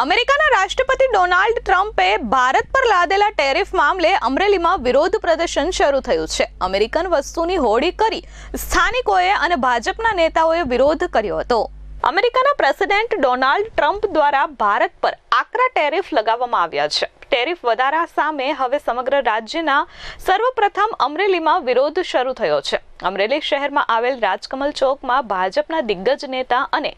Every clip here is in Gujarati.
અમેરિકાના રાષ્ટ્રપતિ ડોનાલ્ડ ટ્રમ્પે ભારત પર લાદેલા ટેરિફ મામલે અમરેલીમાં વિરોધ પ્રદર્શન શરૂ થયું છે. અમેરિકન વસ્તુની હોડી કરી સ્થાનિકોએ અને ભાજપના નેતાઓએ વિરોધ કર્યો હતો. અમેરિકાના પ્રેસિડેન્ટ ડોનાલ્ડ ટ્રમ્પ દ્વારા ભારત પર આકરા ટેરિફ લગાવવામાં આવ્યા છે. ટેરિફ વધારા સામે હવે સમગ્ર રાજ્યના સર્વપ્રથમ અમરેલીમાં વિરોધ શરૂ થયો છે. અમરેલી શહેરમાં આવેલ રાજકમલ ચોકમાં ભાજપના દિગ્ગજ નેતા અને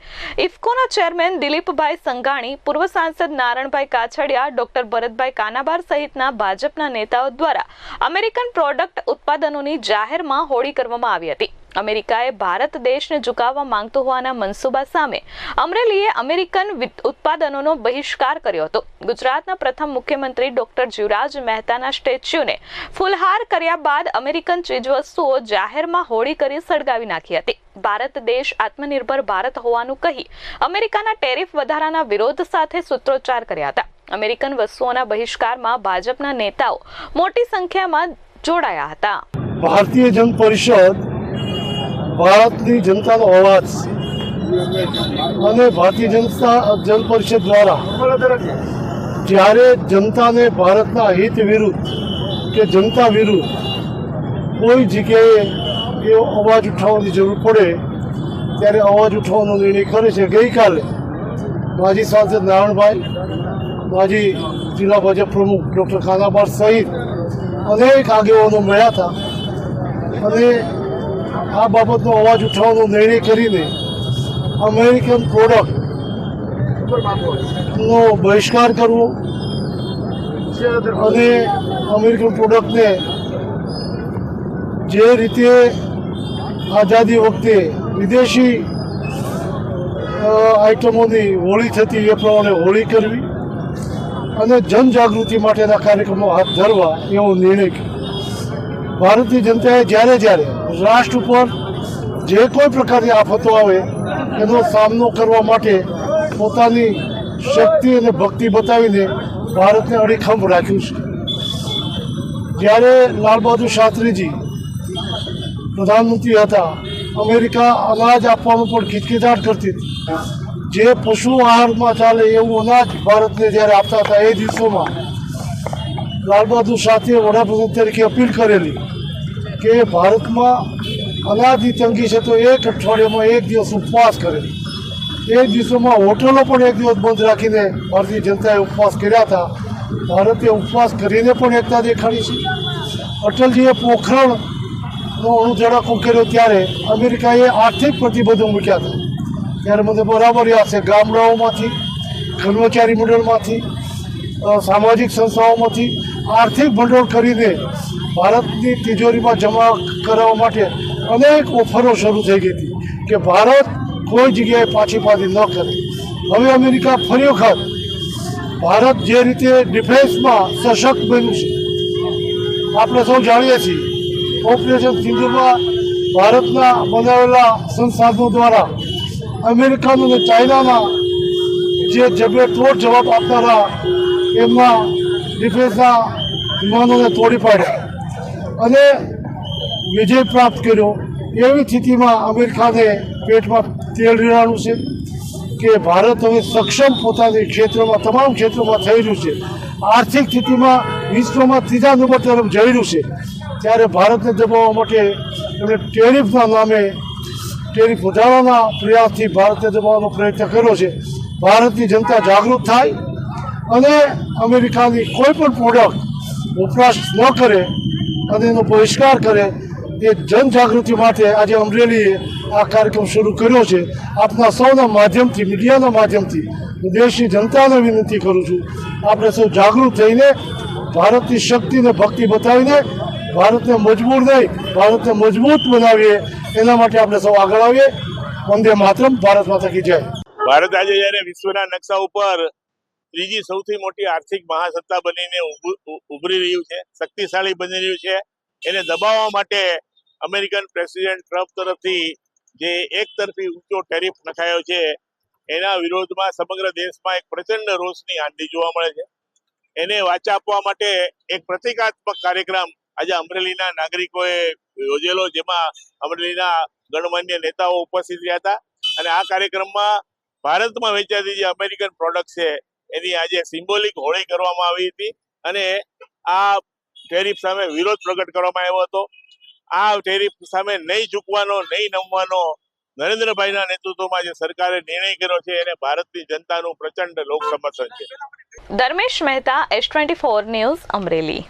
ઇફકોના ચેરમેન દિલીપભાઈ સંઘાણી, પૂર્વ સાંસદ નારણભાઈ કાછડિયા, ડોક્ટર ભરતભાઈ કાનાબાર સહિતના ભાજપના નેતાઓ દ્વારા અમેરિકન પ્રોડક્ટ ઉત્પાદનોની જાહેરમાં હોળી કરવામાં આવી હતી. અમેરિકાએ ભારત દેશને ઝુકાવવા માંગતો હોવાના મનસુબા સામે અમરેલીએ અમેરિકન ઉત્પાદનોનો બહિષ્કાર કર્યો હતો. ગુજરાતના પ્રથમ મુખ્યમંત્રી ડોક્ટર જીવરાજ મહેતાના સ્ટેચ્યુને ફૂલહાર કર્યા બાદ અમેરિકન ચીજવસ્તુઓ જાહેરમાં હોળી કરી સળગાવી નાખી હતી. ભારત દેશ આત્મનિર્ભર ભારત હોવાનું કહી અમેરિકાના ટેરિફ વધારાના વિરોધ સાથે સૂત્રોચ્ચાર કર્યા હતા. અમેરિકન વસ્તુઓના બહિષ્કારમાં ભાજપના નેતાઓ મોટી સંખ્યામાં જોડાયા હતા. ભારતીય જન પરિષદ ભારતની જનતાનો અવાજ અને ભારતીય જનતા જન પરિષદ દ્વારા જ્યારે જનતાને ભારતના હિત વિરુદ્ધ કે જનતા વિરુદ્ધ કોઈ જગ્યાએ એવો અવાજ ઉઠાવવાની જરૂર પડે, ત્યારે અવાજ ઉઠાવવાનો નિર્ણય કરે છે. ગઈકાલે માજી સાંસદ નારાયણભાઈ, માજી જિલ્લા ભાજપ પ્રમુખ ડૉક્ટર ખાનાબાર સહિત અનેક આગેવાનો મળ્યા હતા અને આ બાબતનો અવાજ ઉઠાવવાનો નિર્ણય કરીને અમેરિકન પ્રોડક્ટનો બહિષ્કાર કરવો અને અમેરિકન પ્રોડક્ટને જે રીતે આઝાદી વખતે વિદેશી આઈટમોની હોળી થતી એ પ્રમાણે હોળી કરવી અને જનજાગૃતિ માટેના કાર્યક્રમો હાથ ધરવા એવો નિર્ણય ભારતીય જનતાએ જ્યારે જ્યારે રાષ્ટ્ર ઉપર જે કોઈ પ્રકારની આફતો આવે, એનો સામનો કરવા માટે પોતાની શક્તિ અને ભક્તિ બતાવીને ભારતને અડીખમ રાખ્યું છે. જ્યારે લાલ બહાદુર શાસ્ત્રીજી પ્રધાનમંત્રી હતા, અમેરિકા અનાજ આપવાનું પણ ખિચકિચાટ કરતી હતી. જે પશુ આહારમાં ચાલે એવું અનાજ ભારતને જ્યારે આપતા હતા, એ દિવસોમાં લાલ બહાદુર શાસ્ત્રીએ વડાપ્રધાન તરીકે અપીલ કરેલી કે ભારતમાં અનાજની તંગી છે તો એક અઠવાડિયામાં એક દિવસ ઉપવાસ કરેલી એ દિવસોમાં હોટલો પણ એક દિવસ બંધ રાખીને ભારતીય જનતાએ ઉપવાસ કર્યા હતા. ભારતે ઉપવાસ કરીને પણ એકતા દેખાડી છે. અટલજીએ પોખરણનો અણુધડાકો કર્યો ત્યારે અમેરિકાએ આર્થિક પ્રતિબંધો મૂક્યા હતા. ત્યારે મને બરાબર યાદ છે, ગામડાઓમાંથી, કર્મચારી મંડળમાંથી સામાજિક સંસ્થાઓમાંથી આર્થિક ભંડોળ કરીને ભારતની તિજોરીમાં જમા કરાવવા માટે અનેક ઓફરો શરૂ થઈ ગઈ હતી કે ભારત કોઈ જગ્યાએ પાછી પાછી ન કરે. હવે અમેરિકા ફરી વખત ભારત જે રીતે ડિફેન્સમાં સશક્ત બન્યું છે. આપણે સૌ જાણીએ છીએ, ઓપરેશન સિંધુમાં ભારતના બનાવેલા સંસાધનો દ્વારા અમેરિકાનું અને ચાઇનાના જે જબે તોડ જવાબ આપનારા એમના ડિફેન્સના વિમાનોને તોડી પાડ્યા. અને વિજય પ્રાપ્ત કર્યો. એવી સ્થિતિમાં અમેરિકાને પેટમાં તેલ રેડાણું છે કે ભારત હવે સક્ષમ પોતાની ક્ષેત્રમાં, તમામ ક્ષેત્રોમાં થઈ રહ્યું છે. આર્થિક સ્થિતિમાં વિશ્વમાં ત્રીજા નંબર તરફ જઈ રહ્યું છે. ત્યારે ભારતને દબાવવા માટે એમણે ટેરિફના નામે, ટેરિફ વધારવાના પ્રયાસથી ભારતને દબાવવાનો પ્રયત્ન કર્યો છે. ભારતની જનતા જાગૃત થાય અને અમેરિકાની કોઈ પણ પ્રોડક્ટ વપરાશ ન કરે અને એનો બહિષ્કાર કરે, એ જનજાગૃતિ માટે આજે અમરેલીએ આ કાર્યક્રમ શરૂ કર્યો છે. આપના સૌના માધ્યમથી, મીડિયાના માધ્યમથી હું દેશની જનતાને વિનંતી કરું છું, આપણે સૌ જાગૃત થઈને, ભારતની શક્તિને ભક્તિ બતાવીને, ભારતને મજબૂર નહીં, ભારતને મજબૂત બનાવીએ, એના માટે આપણે સૌ આગળ આવીએ. વંદે માતરમ, ભારત માતા કી જય. ભારત આજે જયારે વિશ્વના નકશા ઉપર ત્રીજી સૌથી મોટી આર્થિક મહાસત્તા બનીને ઉભરી રહ્યું છે, શક્તિશાળી બની રહ્યું છે. એને દબાવવા માટે અમેરિકન પ્રેસિડેન્ટ ટ્રમ્પ તરફથી જે એક તરફી ઊંચો ટેરિફ નખાયો છે, એના વિરોધમાં સમગ્ર દેશમાં એક પ્રચંડ રોષની આંધી જોવા મળે છે. એને વાચા આપવા માટે એક પ્રતિકાત્મક કાર્યક્રમ આજે અમરેલીના નાગરિકોએ યોજેલો, જેમાં અમરેલીના ગણમાન્ય નેતાઓ ઉપસ્થિત રહ્યા હતા. અને આ કાર્યક્રમમાં ભારતમાં વેચાતી જે અમેરિકન પ્રોડક્ટ છે એની આજે સિમ્બોલિક હોળી કરવામાં આવી હતી અને આ ટેરિફ સામે વિરોધ પ્રગટ કરવામાં આવ્યો હતો. આ ટેરિફ સામે નહીં ઝૂકવાનો, નહીં નમવાનો નરેન્દ્રભાઈના નેતૃત્વમાં જે સરકારે નિર્ણય કર્યો છે એને ભારતની જનતાનું પ્રચંડ લોક સમર્થન છે. Dharmesh Mehta S twenty four news Amreli.